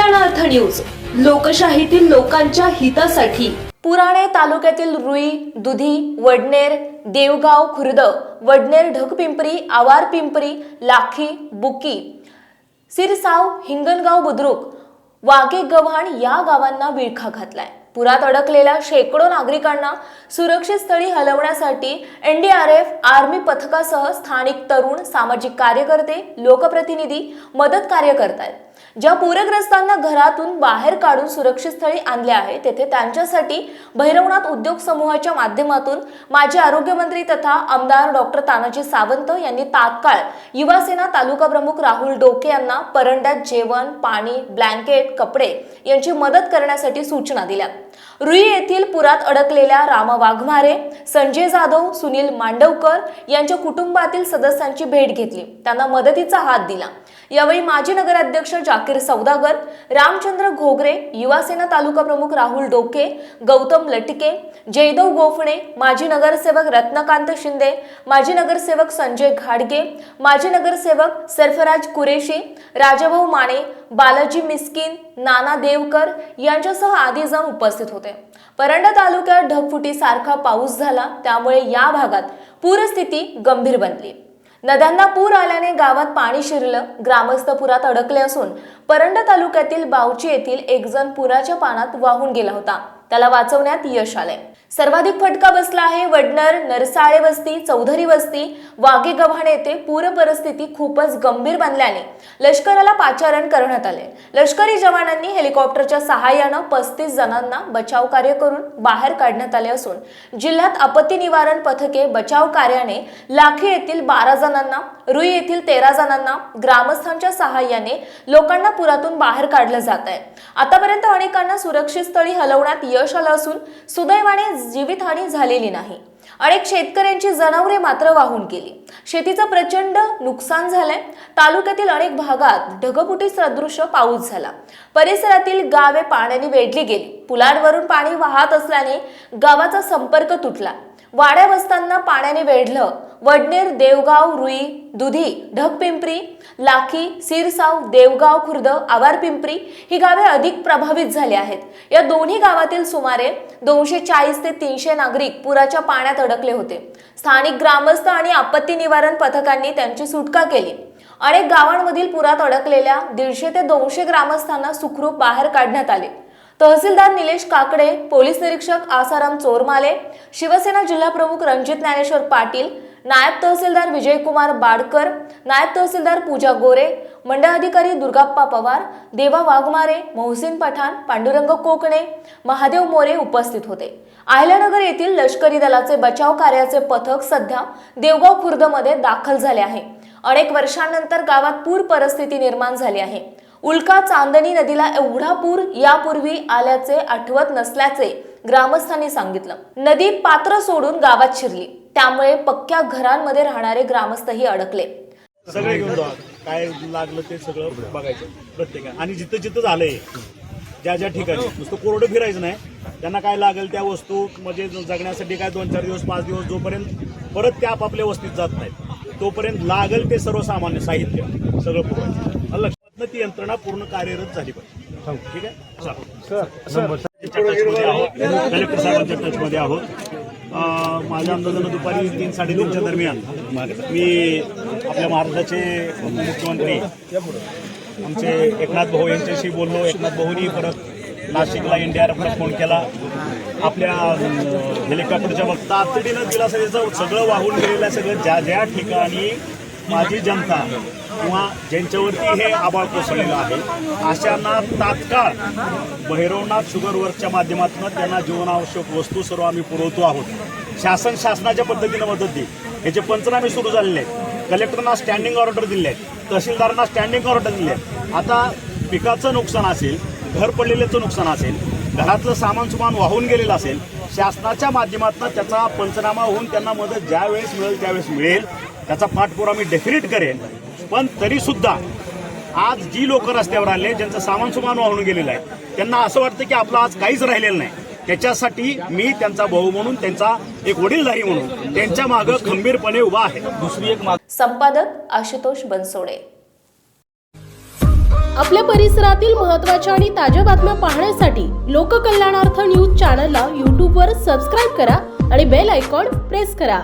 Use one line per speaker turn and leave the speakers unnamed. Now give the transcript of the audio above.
News लोकशाहीतील लोकांच्या हितासाठी.
पुराणे तालुक्यातील रुई दुधी वडनेर देवगाव खुर्द वडनेर ढगपिंपरी आवार पिंपरी लाखी बुकी सिरसाव हिंगणगाव बुद्रुक वाघे गव्हाण या गावांना विळखा घातलाय. पुरात अडकलेल्या शेकडो नागरिकांना सुरक्षित स्थळी हलवण्यासाठी एनडीआरएफ आर्मी पथकासह स्थानिक तरुण सामाजिक कार्यकर्ते लोकप्रतिनिधी मदत कार्य करतायत. ज्या पूरग्रस्तांना घरातून बाहेर काढून सुरक्षित स्थळी आणले आहे तेथे त्यांच्यासाठी भैरवनाथ उद्योग समूहाच्या माध्यमातून माजी आरोग्यमंत्री तथा आमदार डॉक्टर तानाजी सावंत यांनी तात्काळ युवासेना तालुका प्रमुख राहुल डोके यांना परंड्यात जेवण पाणी ब्लँकेट कपडे यांची मदत करण्यासाठी सूचना दिल्या. रुई येथील पुरात अडकलेल्या रामा वाघमारे संजय जाधव सुनील मांडवकर यांच्या कुटुंबातील सदस्यांची भेट घेतली. त्यांना मदतीचा हात दिला. यावेळी माजी नगराध्यक्ष जाकीर सौदागर रामचंद्र घोगरे युवासेना तालुका प्रमुख राहुल डोके गौतम लटके जयदेव गोफणे माजी नगरसेवक रत्नकांत शिंदे माजी नगरसेवक संजय घाडगे माजी नगरसेवक सरफराज कुरेशी राजाभाऊ माने बालाजी मिस्किन नाना देवकर यांच्यासह आधी जण उपस्थित होते. परंडा तालुक्यात ढगफुटीसारखा पाऊस झाला त्यामुळे या भागात पूरस्थिती गंभीर बनली. नद्यांना पूर आल्याने गावात पाणी शिरलं ग्रामस्थ पुरात अडकले असून परंडा तालुक्यातील बावची येथील एक जण पुराच्या पाण्यात वाहून गेला होता. त्याला वाचवण्यात यश आले सर्वाधिक फटका बसला आहे. वडनर नरसाळे वस्ती चौधरी वस्ती वाघे गव्हाण येथे पूर परिस्थिती खूपच गंभीर बनल्याने लष्कराला पाचारण करण्यात आले. लष्करी जवानांनी हेलिकॉप्टरच्या सहाय्यानं पस्तीस जणांना बचाव कार्य करून बाहेर काढण्यात आले असून जिल्ह्यात आपत्ती निवारण पथके बचाव कार्याने लाखी येथील बारा जणांना रुई येथील तेरा जणांना ग्रामस्थांच्या सहाय्याने लोकांना पुरातून बाहेर काढलं जात आहे. आतापर्यंत अनेकांना सुरक्षित स्थळी हलवण्यात यश आलं असून सुदैवाने जीवितहानी झालेली नाही. अनेक शेतकऱ्यांची जनावरे मात्र वाहून गेली. शेतीचं प्रचंड नुकसान झालंय. तालुक्यातील अनेक भागात ढगफुटी सदृश्य पाऊस झाला. परिसरातील गावे पाण्याने वेढली गेली. पुलांवरून पाणी वाहत असल्याने गावाचा संपर्क तुटला. वाड्या वस्तांना पाण्याने वेढलं. वडनेर देवगाव रुई दुधी ढगपिंपरी लाखी सिरसाव देवगाव खुर्द आवारपिंपरी ही गावे अधिक प्रभावित झाली आहेत. या दोन्ही गावातील सुमारे दोनशे चाळीस ते तीनशे नागरिक पुराच्या पाण्यात अडकले होते. स्थानिक ग्रामस्थ आणि आपत्ती निवारण पथकांनी त्यांची सुटका केली. अनेक गावांमधील पुरात अडकलेल्या दीडशे ते दोनशे ग्रामस्थांना सुखरूप बाहेर काढण्यात आले. तहसीलदार निलेश काकडे पोलीस निरीक्षक आसाराम चोरमाले शिवसेना जिल्हाप्रमुख रणजित ज्ञानेश्वर पाटील नायब तहसीलदार विजयकुमार बाडकर नायब तहसीलदार पूजा गोरे मंडळ अधिकारी दुर्गाप्पा पवार देवा वाघमारे मोहसिन पठाण पांडुरंग कोकणे महादेव मोरे उपस्थित होते. अहिल्यानगर येथील लष्करी दलाचे बचाव कार्याचे पथक सध्या देवगाव खुर्दमध्ये दाखल झाले आहे. अनेक वर्षांनंतर गावात पूर परिस्थिती निर्माण झाली आहे. उल्का चांदणी नदीला एवढा पूर यापूर्वी आल्याचे आठवत नसल्याचे ग्रामस्थांनी सांगितलं. नदी पात्र सोडून गावात शिरली. त्यामुळे पक्क्या घरांमध्ये राहणारे ग्रामस्थही अडकले.
सगळे घेऊन जाऊ काय लागलं ते सगळं बघायचं प्रत्येकाने. आणि जिथं जिथं झालंय ज्या ज्या ठिकाणी. नुसतं कोरडं फिरायचं नाही. त्यांना काय लागेल त्या वस्तू म्हणजे जगण्यासाठी काय दोन चार दिवस पाच दिवस जोपर्यंत परत त्या आपापल्या वस्तीत जात नाहीत तोपर्यंत लागेल ते सर्वसामान्य साहित्य. सगळं पुरवायचं. लक्षात ती यंत्रणा पूर्ण कार्यरत झाली पाहिजे. ठीक आहे? कलेक्टर साहेबांच्या टचमध्ये आहोत. माझ्या अंदाजानं दुपारी तीन साडेतीनच्या दरम्यान मी आपल्या महाराष्ट्राचे मुख्यमंत्री आमचे एकनाथ भाऊ यांच्याशी बोललो. एकनाथ भाऊनी परत नाशिकला एनडीआरएफला फोन केला. आपल्या हेलिकॉप्टरच्या बघता तातडीनं दिला सगळं सगळं वाहून गेलेलं आहे सगळं ज्या ज्या ठिकाणी माझी जनता किंवा ज्यांच्यावरती हे आबाळ कोसळलेलं आहे अशांना तात्काळ भैरवनाथ शुगर वर्कच्या माध्यमातून त्यांना जीवनावश्यक वस्तू सर्व आम्ही पुरवतो आहोत. शासन शासनाच्या पद्धतीनं मदत देईल. याचे पंचनामे सुरू झालेले आहेत कलेक्टरना स्टँडिंग ऑर्डर दिले आहेत तहसीलदारांना स्टँडिंग ऑर्डर दिले आहेत. आता पिकाचं नुकसान असेल घर पडलेल्याचं नुकसान असेल घरातलं सामान सुमान वाहून गेलेलं असेल शासनाच्या माध्यमातून त्याचा पंचनामा होऊन त्यांना मदत ज्या वेळेस मिळेल त्यावेळेस मिळेल. त्याचा पाठपुरावा मी डेफिनेट करेन. पण तरी सुद्धा आज जी लोक रस्त्यावर आले ज्यांचं सामान सुमान वाहून गेलेलं आहे त्यांना असं वाटतं की आपलं आज काहीच राहिलेलं नाही. त्याच्यासाठी मी त्यांचा भाऊ म्हणून त्यांचा एक वडीलधारी म्हणून त्यांच्या मागं खंबीरपणे उभा आहे. दुसरी एक
संपादक आशुतोष बनसोडे.
आपल्या परिसरातील महत्त्वाच्या आणि ताज्या बातम्या पाहण्यासाठी लोककल्याणार्थ न्यूज चॅनलला यूट्यूबवर सबस्क्राईब करा आणि बेल आयकॉन प्रेस करा.